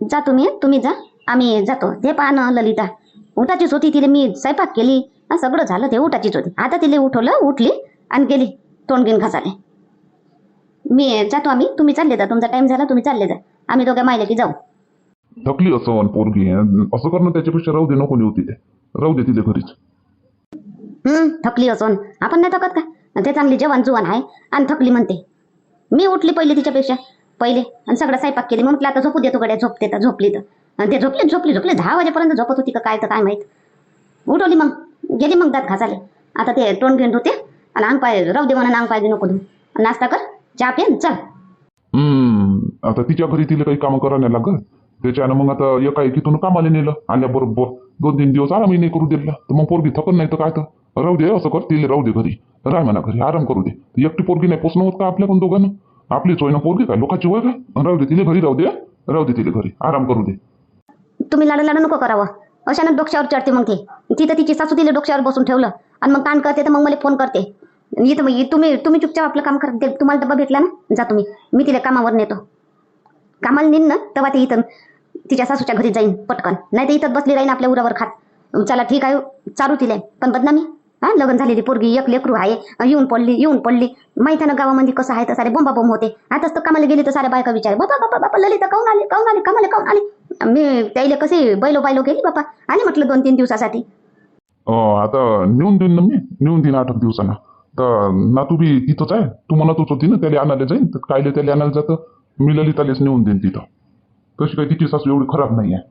जा तुम्ही तुम्ही जा. आम्ही जातो. ते पहा ना ललिता. उठाचीच होती तिला मी स्वयंपाक केली. सगळं झालं ते उठाचीच होती. आता तिला उठवलं उठली आणि गेली. तोंड घेऊन घासाले. मी जातो आम्ही. तुम्ही चालले जा. तुमचा टाइम झाला तुम्ही चालले जा. आम्ही दोघ्या मायले की जाऊ. थकली असं पोरगी. असं करणं त्याच्यापेक्षा राहू दे नको नेऊ तिथे राहू दे तिथे घरीच. हम्म थकली असून आपण नाही थकत का? ते चांगली जवान जुवान आहे आणि थकली म्हणते. मी उठली पहिली तिच्यापेक्षा. पहिले. आणि सगळं स्वयंपाक केली. मग म्हटलं आता झोपू देतो गड्या. झोपते तर झोपली तर. आणि ते झोपले झोपली झोपली. दहा वाजेपर्यंत झोपत होती का काय तर काय माहीत. उठवली मग. गेली मग दात घासाले आता ते तोंड घेऊन धुते. आणि अंग पाय राहू दे म्हणून अंग पाय नको धुऊ. नाश्ता कर चहा पेन चल. हम्म. आता तिच्या घरी तिला काही कामं करा नाही लागत. त्याच्यानं मग आता एका एकीतून कामाला नेलं. आल्याबरोबर दोन तीन दिवस आरामही नाही करू दिला. तर मग पोरगी थकन नाही तर काय तर. राहू दे असं कर. तिला राहू दे घरी. राह म्हणा घरी. आराम करू दे. एकटी पोरगी नाही पोचणं होत का आपल्याकडून दोघांना? आपली चोयना पोरगी काय? लोकांची वय का राहू दे तिला घरी राहू दे राहू दे तिला घरी आराम करू दे. तुम्ही लाडू लाडू नको करावं. अशानं डोक्यावर चढते मग ते. तिथं तिची सासू तिला डोक्यावर बसून ठेवलं. आणि मग कान करते तर मग मला फोन करते. येतं मग तुम्ही तुम्ही चुपचाप आपलं काम करते तुम्हाला डब्बा भेटला ना? जा तुम्ही. मी तिला कामावर नेतो. कामाला नेईन ना तेव्हा ते इथं तिच्या सासूच्या घरी जाईन पटकन. नाही तर इथं बसली राहीन आपल्या उरावर खात. चला ठीक आहे चारू तिला. पण बदनामी? हा लग्न झालेली पोरगी एक लेकरू आहे येऊन पडली येऊन पडली. माहिती ना गावामध्ये कसं आहे तर सारे बोंबा बोंब होते आताच तर कामाला गेली तर साऱ्या बायका विचार बाबा बाबा बाबा ललिता काऊन आली काऊन आली कामाला काऊन आली? मी त्याला कसे बैलो बायलो गेली बापा आली म्हटलं दोन तीन दिवसासाठी. आता नेऊन देईन ना मी नेऊन देईन आठ दिवसांना. तर नातू बी तिथंच आहे तू म्हणतच होती ना त्याला आणायला जाईन तर कायले त्याला आणायला जातं? मी ललितालेच नेऊन देईन तिथं. तशी काही तिची सासू एवढी खराब नाही आहे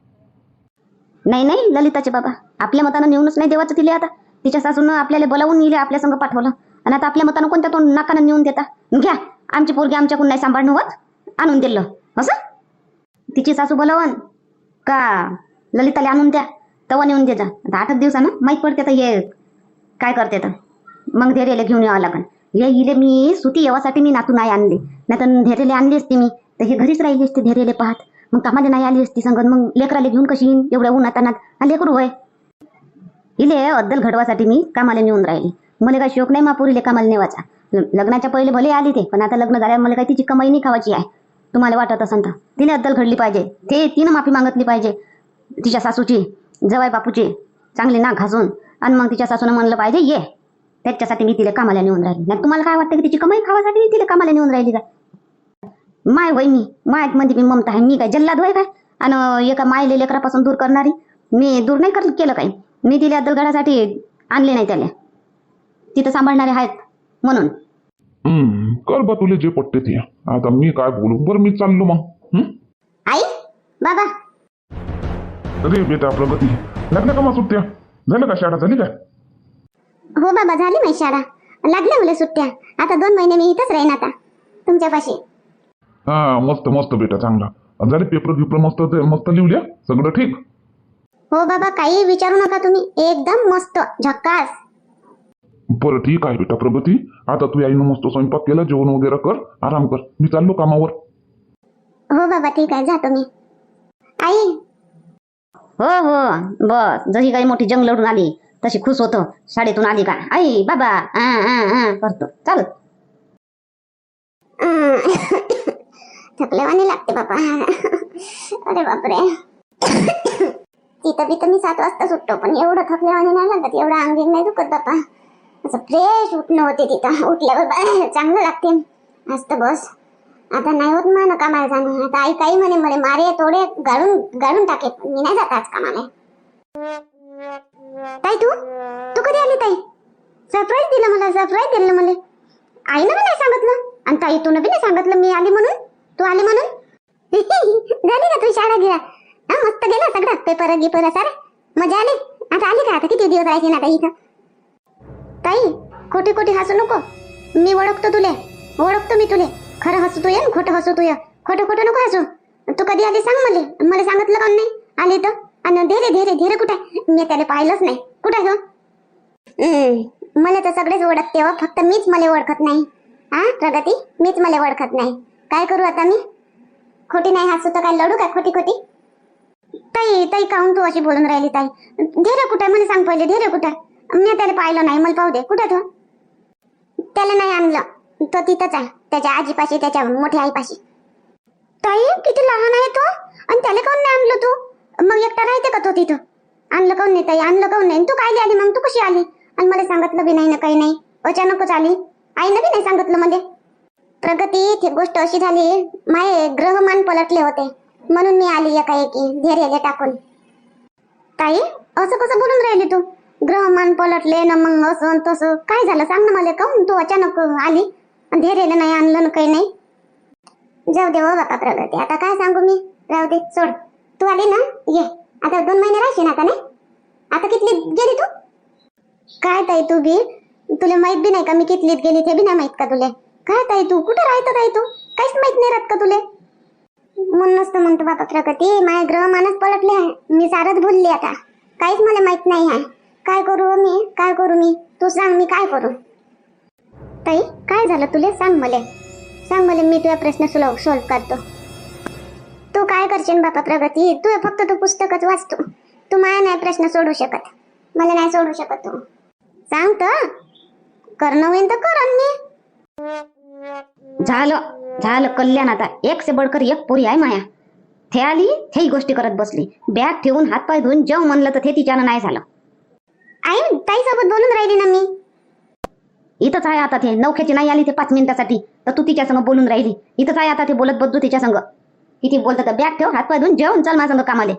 नाही नाही ललिताचे बाबा आपल्या मतानं नेऊनच नाही देवाचं तिले आता. तिच्या सासूनं आपल्याला बोलावून नेले आपल्या संग पाठवलं. आणि आता आपल्या मतानं कोणत्या तोंड नाकानं नेऊन देता? घ्या आमची पोरगी आमच्याकडून नाही सांभाळणं होत. आणून दिलं. असं? तिची सासू बोलावन का? ललिताला आणून द्या. तवा नेऊन दे जा. आता आठच दिवसानं माहीत पडते तर हे काय करते तर. मग धैर्यले घेऊन यावं लागन. हे इले मी सुती येवासाठी मी नातू नाही आणले. नाही तर धैर्यले आणली असती मी. तर हे घरीच राहिली असते धैर्यले पाहत. मग कामाला नाही आली असती संगत. मग लेकराला घेऊन कशी येईन? एवढ्या उन्हात अनात आणि लेकरू होय. इले अद्दल घडवासाठी मी कामाला नेऊन राहिली. मला काय शोक नाही मापुरीले कामाला नेवाचा. लग्नाच्या पहिले भले आली ते पण आता लग्न झाल्यावर मला काही तिची कमाई नाही खावायची आहे. तुम्हाला वाटत असेल तर. तिने अद्दल घडली पाहिजे. ते तिनं माफी मागितली पाहिजे. तिच्या सासूची जवाय बापूची चांगली नाक घासून. आणि मग तिच्या सासूनं म्हणलं पाहिजे ये. त्याच्यासाठी मी तिला कामाला नेऊन राहिली. नाही तुम्हाला काय वाटतं की तिची कमाई खावासाठी मी तिला कामाला नेऊन राहिली काय माय वय मी. मायत मध्ये म्हणजे मी ममता आहे. मी काय जल्लाद होय काय? आणि एका मायले लेकरापासून दूर करणारी? मी दूर नाही कर केलं काही? मी तिला अद्दलगडासाठी आणले नाही त्याला. तिथं सांभाळणारे आहेत म्हणून. हम्म कर बा तुला जे पटते ते. आता मी काय बोलू? बरं मी चाललो मग? आई बाबा. अरे बेटा प्रगती लागल्या का मग सुट्ट्या? झालं का शाळा? झाली काय हो बाबा झाली माझी शाळा. लागल्या मला सुट्ट्या. आता दोन महिने मी इथंच राहीन आता तुमच्यापाशी. हा मस्त मस्त बेटा चांगला. झाले पेपर गिपर मस्त मस्त लिहल्या सगळं ठीक? हो बाबा काही विचारू नका तुम्ही. एकदम मस्त झक्कास. बरं ठीक आहे बेटा प्रगती. आता तू आईनं मस्त स्वयंपाक केला जेवण वगैरे कर. आराम कर. मी चाललो कामावर. हो बाबा ठीक आहे. जातो मी आई. हो हो. बस. जशी काही मोठी जंग लढून आली तशी खुश होतो. शाळेतून आली का? आई बाबा. आ, आ, आ, करतो. चाल. अं, थकलेवाने लागते बाबा. अरे बापरे. तिथं बिथं मी सात वाजता सुटतो पण एवढं थकल्यावाने नाही लागत एवढं अंगीन नाही दुखत बापा असं फ्रेश उठणं होते तिथं. उठल्यावर बा- चांगलं लागते. मस्त बस. आता नाही होत मान कामाला जाणं. आता आई काही म्हणे म्हणे मारे थोडे गाळून गाळून टाके. मी नाही जात आज कामाला. ताई तू? तू कधी आली ताई? सरप्राईज दिलं मला सरप्राईज दिलं मला. आईनं बी नाही सांगितलं. आणि ताई तू बी नाही सांगितलं मी आली म्हणून? तू आली म्हणून? झाली ना तू शाळा गिळा हा मस्त गेला सगळं. पेपर गिपर सारं मजा आली. आता आली का? आता किती दिवस राहायची ना आता इथं? ताई खोटी खोटी हसू नको. मी ओळखतो तुले. ओळखतो मी तुले. खरं हसू तू ये खोटं हसू तू ये खोटं खोटं नको हसू. तू कधी आली सांग मला. मला सांगितलं का नाही? आली तर. आणि धीरे धीरे धीरे कुठे? मी त्याला पाहिलंच नाही. कुठे ग हो? हम्म, मला तर सगळेच ओळखते हो. फक्त मीच मला ओळखत नाही. हा प्रगती? मीच मला ओळखत नाही. काय करू आता मी? खोटी नाही हसू तर काय लढू काय खोटी खोटी? ताई ताई काहून तू अशी बोलून राहिली ताई? धीरे कुठं मला सांग पहिले धीरे कुठं? मी त्याला पाहिलं नाही मला पाहू दे. कुठं तो? त्याला नाही आणलं. तो तिथंच आहे त्याच्या आजीपाशी त्याच्या मोठ्या आईपाशी. ताई किती लहान आहे तो? आणि त्याला काऊन नाही आणलं तू? मग एकटा राहते का तो तिथं? आणलं काऊन नाही ताई आणलं काऊन नाही? तू काय आली मग? तू कशी आली? आणि मला सांगितलं बी नाही ना काही नाही. अचानकच आली. आईनं बी नाही सांगितलं मध्ये प्रगती गोष्ट अशी झाली माये ग्रहमान पलटले होते. म्हणून मी आली एकाएकी धैर्याला टाकून. ताई असं कसं बोलून राहिली तू? ग्रहमान पलटले ना मग असं तसं. काय झालं? सांग ना मला काऊन तू अचानक आली? आणि धैर्याला नाही आणलं ना काही नाही? जाऊ दे हो बापा प्रगती. आता काय सांगू मी? राहू दे सोड. तू आली ना? ये. आता दोन महिने राहशील आता नाही? आता कितलीत गेली तू? काय ताई तू बी? तुला माहीत बी नाही का मी कितलीत गेली ते बी नाही माहीत का तुले? काय ताई तू? कुठं राहत ताई तू? काहीच माहीत नाही राहत का तुले? म्हणूनच तर म्हणतो बापा प्रगती माझे ग्रह मानस पलटले आहे. मी सारच भुलली आता. काहीच मला माहीत नाही आहे. काय करू हो मी? काय करू मी? तू सांग मी काय करू? ताई काय झालं तुले? सांग मला. सांग मला मी तुझा प्रश्न सुलभ सॉल्व करतो. तू काय करशील बापा प्रगती? तू फक्त तू पुस्तकच वाचतो. तू माझा नाही प्रश्न सोडू शकत. मला नाही सोडू शकत तू. सांग तर करणं होईन तर कर मी. झालं झालं कल्याण आता. एक से बडकर एक पोरी आहे माया. थे आली तेही गोष्टी करत बसली. बॅग ठेवून हातपाय धुवून जेव म्हणलं तर ते तिच्यानं नाही झालं. आई ताई सोबत बोलून राहिली ना मी. इथंच आहे आता ते नौख्याची नाही आली ते पाच मिनिटासाठी. तर तू तिच्या संग बोलून राहिली. इथंच आहे आता ते बोलत बद्दू तिच्या संग किती बोलत तर बॅग ठेव हातपाय धुवून जेवण चल माझ्या संग कामाले.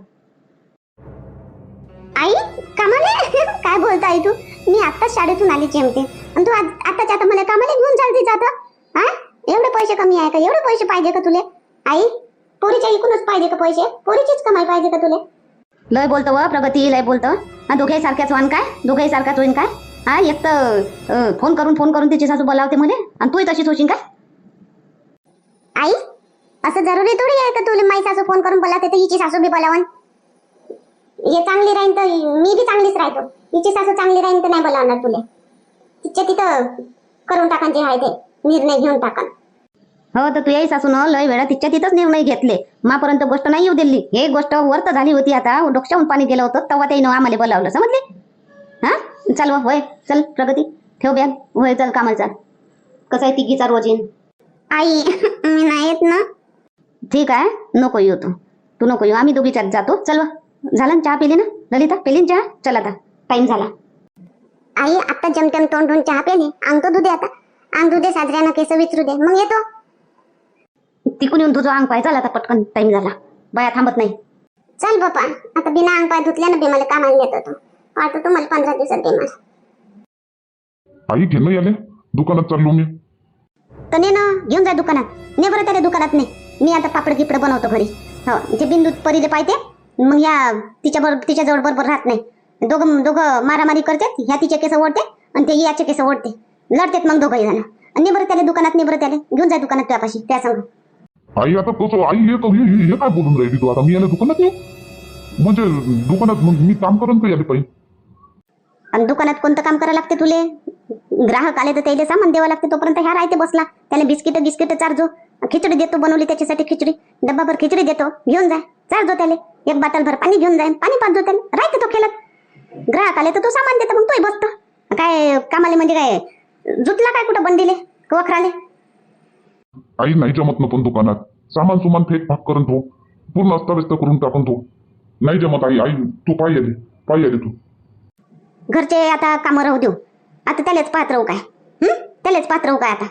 आई कामाले? काय बोलता आई तू? मी आत्ताच शाळेतून आली जेमते आणि तू आत- आत्ताच आता मला कामाला घेऊन चालती जात. हा? एवढे पैसे कमी आहे का? एवढे पैसे पाहिजे का तुले? आई पोरीच्या इकूनच पाहिजे का पैसे? पोरीचीच कमाई पाहिजे का तुले? लय बोलतो व प्रगती लय बोलतो. हा दोघेही सारख्याच वान काय? दोघेही सारखाच होईन काय? हा एक तर फोन करून फोन करून तिची सासू बोलावते मध्ये आणि तूही तशीच होशील काय आई असं जरुरी थोडी आहे का तुला माई सासू फोन करून बोलावते तर हिची सासू बी बोलावण हे चांगली राहीन तर मी बी चांगलीच राहतो. हिची सासू चांगली राहीन तर नाही बोलावणार तुले. तिच्या तिथं करून टाकान जे आहे ते. निर्णय घेऊन टाकान हो तर तुझ्याही सासून लय वेळा तिच्या तिथंच निर्णय घेतले. मापर्यंत गोष्ट नाही येऊ दिली. हे गोष्ट वर्त झाली होती आता. डोक्याहून पाणी गेलं होतं. तेव्हा त्यानं आम्हाला बोलावलं. समजले? हा? चल व होय. चल प्रगती. ठेव बॅग. होय चल कामाला चाल. कसं आहे तिघीचा रोज येईन आई मी नाही येत ना. ठीक आहे. नको येऊ तू. तू नको येऊ. आम्ही दोघी चार जातो. चल व. झालं ना चहा पिली ना? ललिता पिली चहा? चल आता. टाइम झाला. आई आता जमजम तोंड धुवून चहा पेली अंग तो दुधे आता. अंग दुधे साजऱ्यानं केस विचरू दे. मग येतो. तिकून येऊन तुझं अंग पाय चल आता पटकन. टाइम झाला. बाया थांबत नाही. चल बापा आता बिना अंग पाय धुतल्यानं बी मला कामाला देत होतो पाहतो तुम्हाला पंधरा दिवसात दे मला. आई घे ना याले. दुकानात चाललो मी. तर ने ना घेऊन जा दुकानात. ने बरं त्याला दुकानात ने. मी आता पापड गिपड बनवतो घरी. हो ते बिंदू परीले पाहिजे मग या तिच्या बरोबर तिच्या जवळ बरोबर राहत नाही. दोघं दोघं मारामारी करतात ह्या तिचे केस ओढते आणि ते याचे केस ओढते. लढतात मग दोघंही जण आणि बरं त्याला दुकानात ने बरं त्याला. घेऊन जा दुकानात त्यापाशी त्या संग. आई आता कसं आई हे हे काय बोलून राहिली तू आता? मी याला दुकानात येऊ म्हणजे दुकानात मग मी काम करून का याले पाहिजे आणि दुकानात कोणतं काम करावं लागते तुले? ग्राहक आले तर त्याला सामान द्यावं लागते तोपर्यंत ह्या राहते बसला. त्याला बिस्किट गिस्किट चारजो खिचडी देतो बनवली त्याच्यासाठी खिचडी. डब्बाभर खिचडी देतो. घेऊन जाय चारजो त्याला. एक बाटल भर पाणी घेऊन जाय पाणी पाजतो त्याला. राहते तो खेळत. ग्राहक आले तर तू सामान देतो मग तोही बसतो. काय कामाले म्हणजे काय? जुतला काय कुठं बंडीले वखराले? आई नाही जमत ना पण दुकानात. सामान सुमान फेक फाक करून तो पूर्ण अस्ताव्यस्त करून टाकून तो नाही जमत आई आई तू पाय आली. पाय आली तू. घरचे आता कामं राहू देऊ. आता त्यालाच पाहत राहू काय? हं? त्यालाच पाहत राहू काय आता?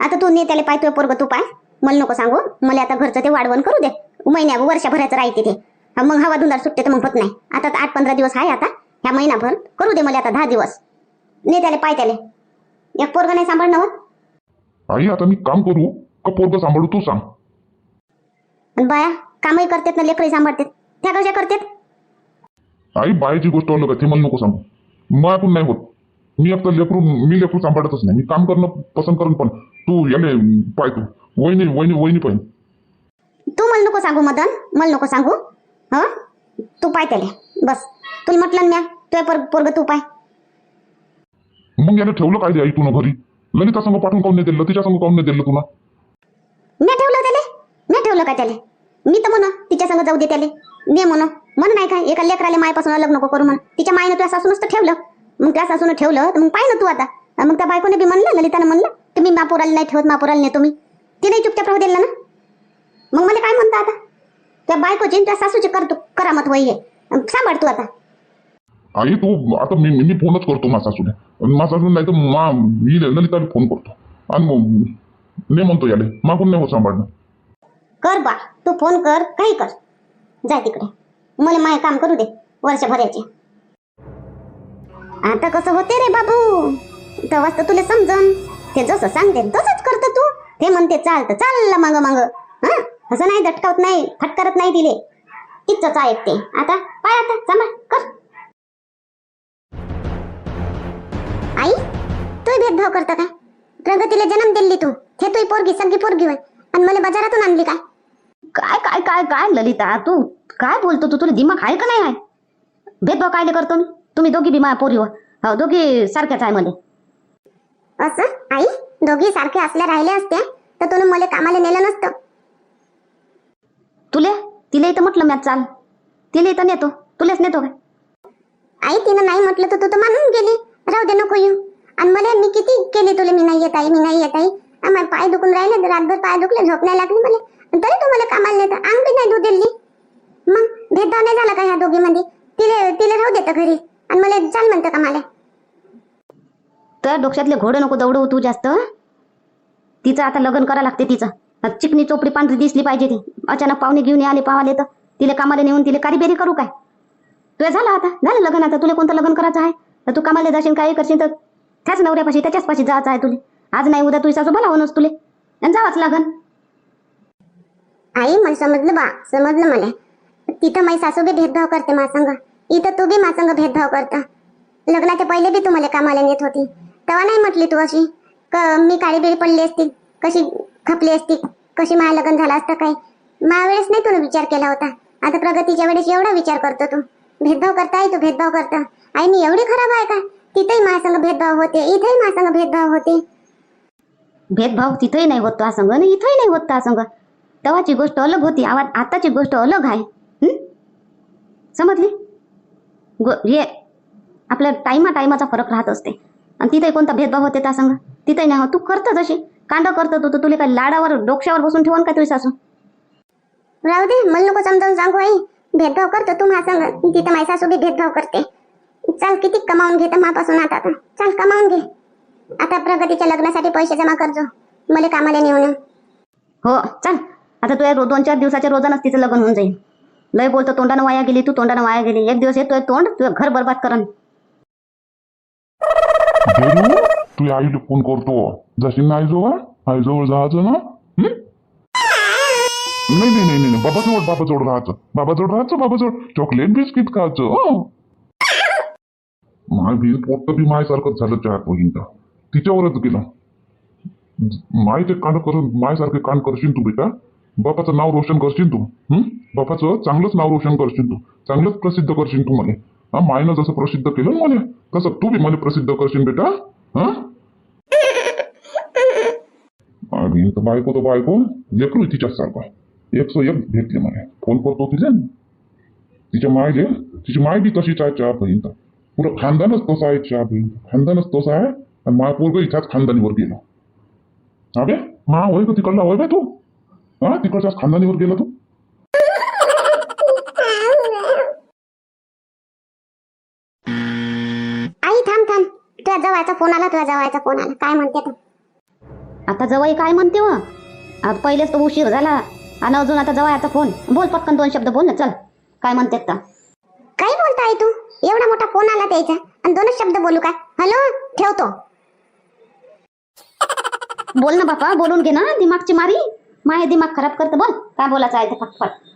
आता तू ने त्याला पाहतोय पोरग तू पाय. मला नको सांगू. मला आता घरचं ते वाढवण करू दे. महिन्या वर्षभराचं राहते ते. हा, मग हवा धुंदार सुट्टे तर मग होत नाही. आता तर आठ पंधरा दिवस आहे आता. ह्या महिनाभर करू दे मला आता दहा दिवस. ने त्याला पाय त्याले. एक पोरग नाही सांभाळणं होत? आई आता मी काम करू. का पोरग सांभाळू तू सांग. आणि बाया कामही करतात ना लेकरही सांभाळतात. त्या कशा करतात? आई बायाची गोष्ट अलग आहे ते मला नको सांगू. मग पण नाही होत. मी आता लेकरू मी लेकरू सांभाळतच नाही. मी काम करणं पसंत करून पण तू याले पाय तू. वहिनी वहिनी वहिनी पाहिजे तू मला नको सांगू मदन. मला नको सांगू. ह? तू पाय त्याले. बस. तुला म्हटलं ना म्या तुझ्या पोरग तू पाय. मग याला ठेवलं काय आई तुला घरी? ललिता संघ पाठवून काऊन नाही दिलं? तिच्या संघ काऊन नाही दिलं तुला मी ठेवलं त्याले? मी ठेवलं का त्याले? मी तर म्हणा तिच्या संग जाऊ दे त्याले. ने म्हणा म्हण नाही काय? एका लेकराले मायपासून अलग नको करू म्हणा. तिच्या मायनं तुला सासूनच तर ठेवलं. मग त्या सासून ठेवलं तर मग पाहिलं तू आता. मग त्या बायकोने बी म्हणलं ललितानं म्हणलं तुम्ही मापोराला नाही ठेवत मापोराला नेतो मी. तिने चुपचाप राहू दिलं ना? मग मला काय म्हणता आता? त्या बायकोची त्या सासूची करतो करामत वय आहे सांभाळ तू आता. आई तू आता मी मी फोनच करतो माझा सासूने माझा नाही तर मा मी ललिताला फोन करतो. आणि मग ने म्हणतो याले मागून नाही होत सांभाळणं. कर बा तू फोन कर काही कर. जा तिकडे. मला माय काम करू दे वर्षभराचे. आता कसं होते रे बाबू? तेव्हाच तर तुला समजन. ते जसं सांगते तसंच करतो तू. ते म्हणते चालतं चाललं माग माग. हा? असं नाही दटकावत नाही फटकारत नाही दिले तिथंच ऐकते आता पाय आता सांभाळ कर. तू भेदभाव करता काय? प्रगतीला जन्म दिली तू. हे तुही पोरगी सगळी पोरगी होय. आणि मला बाजारातून आणली काय? काय काय काय काय ललिता? तू काय बोलतो तू? तुला दिमाग आहे का नाही आहे? भेदभाव कायले करतो मी तुम्ही दोघी बिमा पोरीवर हो. दोघी सारख्याच आहे मध्ये असं? आई दोघी सारखे असल्या राहिल्या असत्या तर तुला मला कामाला नेलं नसतं. तुले? तिला इथं म्हटलं मॅच चाल. तिला इथं नेतो. तुलेच नेतो काय? आई तिनं नाही म्हटलं तर तू तर मानून गेली. राहू दे नको येऊ. आणि मला मी किती केली तुला? मी नाही येत आहे मी नाही येत आहे आम्हाला पाय दुखून राहिले तर रातभर पाय दुखले झोप नाही लागली मला. तरी तू मला कामाला नेत. अंग बी नाही दूध दिली. मग भेदभाव नाही झाला का ह्या दोघीमध्ये? तिला तिला राहू देतं घरी. आणि मला चाल म्हणतं का मला तर डोक्यातले घोडे नको दौडवू तू जास्त. तिचं आता लग्न करा लागते तिचं. चिकनी चोपडी पांढरी दिसली पाहिजे ती. अचानक पाहुणे घेऊन आले पावाले तर तिला कामाला नेऊन तिला कारीबेरी करू काय? तुला झालं आता? झालं लग्न आता? तुला कोणतं लग्न करायचं आहे? तर तू कामाला जाशील काय करशील तर त्याच नवऱ्यापाशी त्याच्याच पाशी जायचं आहे तुले. आज नाही उद्या तुझी सासू लावूनच तुले. आणि जावंच लागन. आई मला समजलं बा समजलं मला. तिथं माझी सासू बी भेदभाव करते मासंग इथं तू बी मासंग भेदभाव करता. लग्नाच्या पहिले बी तू मला कामाला नेत होती. तेव्हा नाही म्हटली तू अशी. क मी काळी बिळी पडली असती. कशी खपली असती. कशी माझं लग्न झालं असतं काय. माझ्या वेळेस नाही तुला विचार केला होता. आता प्रगतीच्या वेळेस एवढा विचार करतो तू. भेदभाव करता आई तू भेदभाव करता. आई मी एवढी खराब आहे का? तिथेही माझ्या भेदभाव होते इथेही माझ्या भेदभाव होते. भेदभाव तिथंही नाही होत तो संघ आणि इथंही नाही होत तो संघ तेव्हाची गोष्ट अलग होती आवाज आताची गोष्ट अलग आहे. समजली? गो हे आपल्या टायमा टाईमाचा फरक राहत असते. आणि तिथे कोणता भेदभाव होते त्या संघ तिथे नाही होत. तू करतं जशी कांदा करतो तू तर तुला काय लाडावर डोक्यावर बसून ठेवून का तुझी सासू? राहू दे मला नको समजावून सांगू आई. भेदभाव करतो तू माझा तिथे तिथं माझी सासू बी भेदभाव करते. चाल किती कमावून घे तर मापासून आता आता. चाल कमावून घे. आता प्रगतीच्या लग्नासाठी पैसे जमा करजो मला कामाला नेऊन. हो चल. आता तुझ्या दोन चार दिवसाच्या रोजानच तिचं लग्न होऊन जाईल. लय बोलतो तोंडानं वाया गेली तू तोंडानं वाया गेली. एक दिवस येतोय तोंड तुझं घर बरबाद करन देरू तू आईला फोन करतो. जशी नाही जवळ आई जवळ जायचं ना? नाही नाही नाही नाही. बाबाजवळ बाबाजवळ राहायचं. बाबाजवळ राहायचं बाबाजवळ. चॉकलेट बिस्किट खायचं हो? माय बी पोट बी मायसारखंच झालं चहा बहीण तिच्यावरच गेलं. मायचे कान करून मायसारखे कान करशील तू बेटा? बापाचं नाव रोशन करशील तू? बापाचं चांगलंच नाव रोशन करशील तू? चांगलंच प्रसिद्ध करशील तू मला हा मायनं जसं प्रसिद्ध केलं मला तसं तू बी मला प्रसिद्ध करशील बेटा? हा? आणि तर बायको तो बायको लेकरू तिच्याच सारखा एक सो एक भेटले मला फोन करतो तिला. तिच्या मायले तिची माय बी तशीच आहे चहा बहीण तर. पुरं खानदानच तसं आहे बहीण खानदानच तसं आहे आणि मा पोरग इथ्याच खानदानीवर गेलो अबे मा होय का तिकडला होय बे तू। हा तिकडच्याच खानदानीवर गेला तू। आई थांब थांब। तुझ्या जवळचा फोन आला तुझ्या जवळचा फोन आला. काय म्हणते तू? आता जवळ काय म्हणते व? आता पहिलेच तो उशीर झाला. आणि अजून आता जवळचा फोन. बोल पटकन दोन शब्द बोल ना चल. काय म्हणते तर काय बोलताय तू? एवढा मोठा फोन आला त्याचा. आणि दोनच शब्द बोलू काय? हॅलो ठेवतो. बोल ना बापा बोलून घे ना. दिमागची मारी. माहे दिमाग खराब करतं. बोल. काय बोलायचं आहे ते फटफट.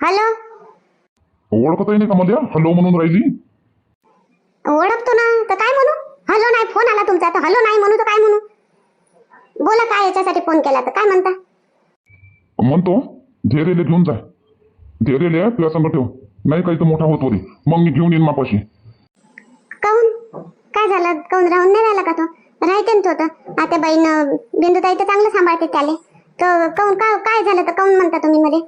हॅलो ओळखतही नाही का मला? हॅलो म्हणून राहिली ओळखतो ना. तर काय म्हणू? हॅलो नाही फोन आला तुमचा. तर हॅलो नाही म्हणू तर काय म्हणू? बोला काय याच्यासाठी फोन केला तर. काय म्हणता? म्हणतो धैर्यले घेऊन जाय. धैर्यले तुझ्या संग ठेव. नाही काही तर मोठा होतो रे. मग मी घेऊन येईन मापाशी. काऊन काय झालं? काऊन राहून नाही राहिला का तो? राहते ना तो तर. आता बाईनं बिंदुताई तर चांगलं सांभाळते त्याले. तर काऊन काय काय झालं तर काऊन म्हणता तुम्ही मध्ये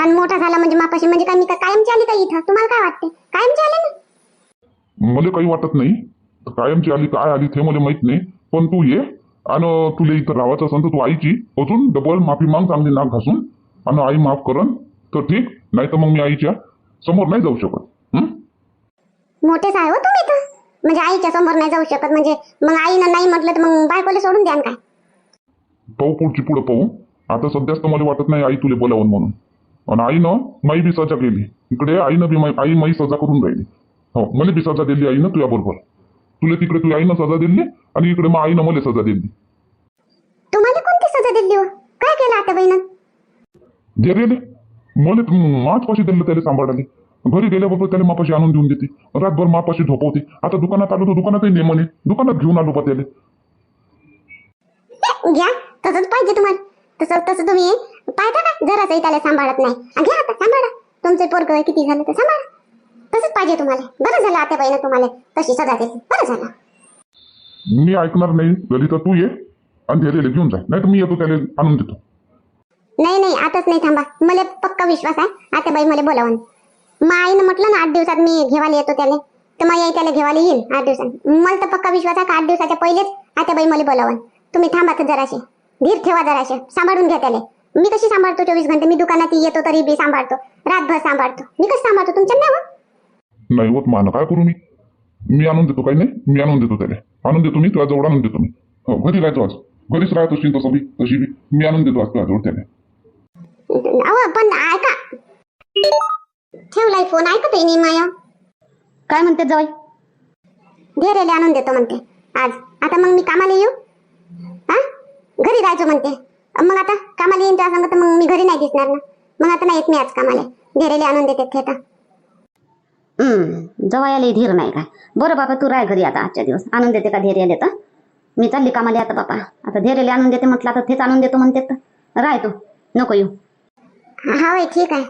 आणि मोठा झाला म्हणजे मापाशी म्हणजे काय मी काय कायमची आली का इथं? तुम्हाला काय वाटते? कायमची आले ना? मला काही वाटत नाही. कायमची आली काय आली ते मला माहीत नाही. पण तू ये आणि तुला इथं राहायचं असेल तर तू आईची अजून डबल माफी माग चांगली नाक घासून. आणि आई माफ करन तर ठीक. नाही तर मग मी आईच्या समोर नाही जाऊ शकत. हं? मोठेच आहे हो तुम्ही तर म्हणजे आईच्या समोर नाही जाऊ शकत. म्हणजे मग आईनं नाही म्हटलं तर मग बायकोला सोडून द्यान काय? पाहू पुढची पुढं पाहू. आता सध्याच तर मला वाटत नाही आई तुले बोलावून म्हणून. आणि आईनं माई बी सजा केली. इकडे आईनं बी माई आई माई सजा करून राहिली. हो मला बी सजा दिली आईनं तुझ्या बरोबर. तुला तिकडे तुझ्या आईनं सजा दिली आणि इकडे मग आईनं मला सजा दिली. तुम्हाला कोणती सजा दिली हो? काय केलं आता बहिणं? धैर्यले मला तर माचपाशी दिलं त्याला सांभाळाले. घरी गेल्याबरोबर त्याला मापाशी आणून देऊन देते. रातभर मापाशी झोपवते. आता दुकानात आलो तर दुकानातही ने म्हणे दुकानात घेऊन आलो बा त्याला. घ्या तसंच पाहिजे तुम्हाला. तसं तसं तुम्ही पाहता का? जरासही त्याला सांभाळत नाही. आणि घ्या आता सांभाळा. तुमचे पोरग किती झालं तर सांभाळा. तसंच पाहिजे तुम्हाला. बरं झालं आता बहिणं तुम्हाला. तशी सजा दिली बरं झालं. मी ऐकणार नाही. तर तू ये आणि घेऊन जा. नाही तर मी येतो त्याला आणून देतो. नाही नाही आताच नाही थांबा. मला पक्का विश्वास आहे. आता बाई मला बोलावून. मग आईनं म्हटलं ना आठ दिवसात मी घेवायला येतो त्याला. तर मग आई त्याला घेवायला येईल आठ दिवसात. मला तर पक्का विश्वास आहे का आठ दिवसाच्या पहिलेच आता बाई मला बोलावून. तुम्ही थांबा तर जराशे. धीर ठेवा जराशे. सांभाळून घ्या त्याला. मी कशी सांभाळतो चोवीस घंटे? मी दुकानात येतो तरी बी सांभाळतो. रातभर सांभाळतो. मी कसं सांभाळतो तुमच्या नाव? नाही होत मान काय करू मी? मी आणून देतो काही नाही. मी आणून देतो त्याला. आणून देतो मी तुला जवळ आणून देतो मी. हो घरी राहतो आज. घरीच राहत असतील तसं बी तशी बी. मी आणून देतो आज तुला जवळ त्याला. अहो पण ऐका. ठेवलाय फोन ऐकत नाही माया. काय म्हणते जवाई धैर्याला आणून देतो म्हणते. आज. आता मग मी कामाला येऊ? हा? घरी राहायचो म्हणते. मग आता कामाला येईन त्या सांगत मग मी घरी नाही दिसणार ना. मग आता नाही येत मी आज कामाला. धैर्याला आणून देते हम्म, जवायाला धीर नाही काय बरं बाबा तू राह घरी आता आजच्या दिवस. आणून देते का धैर्याला तर? मी चालली कामाला आता बाबा. आता धैर्याला आणून देते म्हटलं आता तेच आणून देतो म्हणते राह तू. नको येऊ. हा ठीक आहे.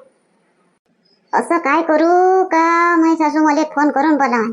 असं काय करू का? माझी सासू मला फोन करून बोलावा.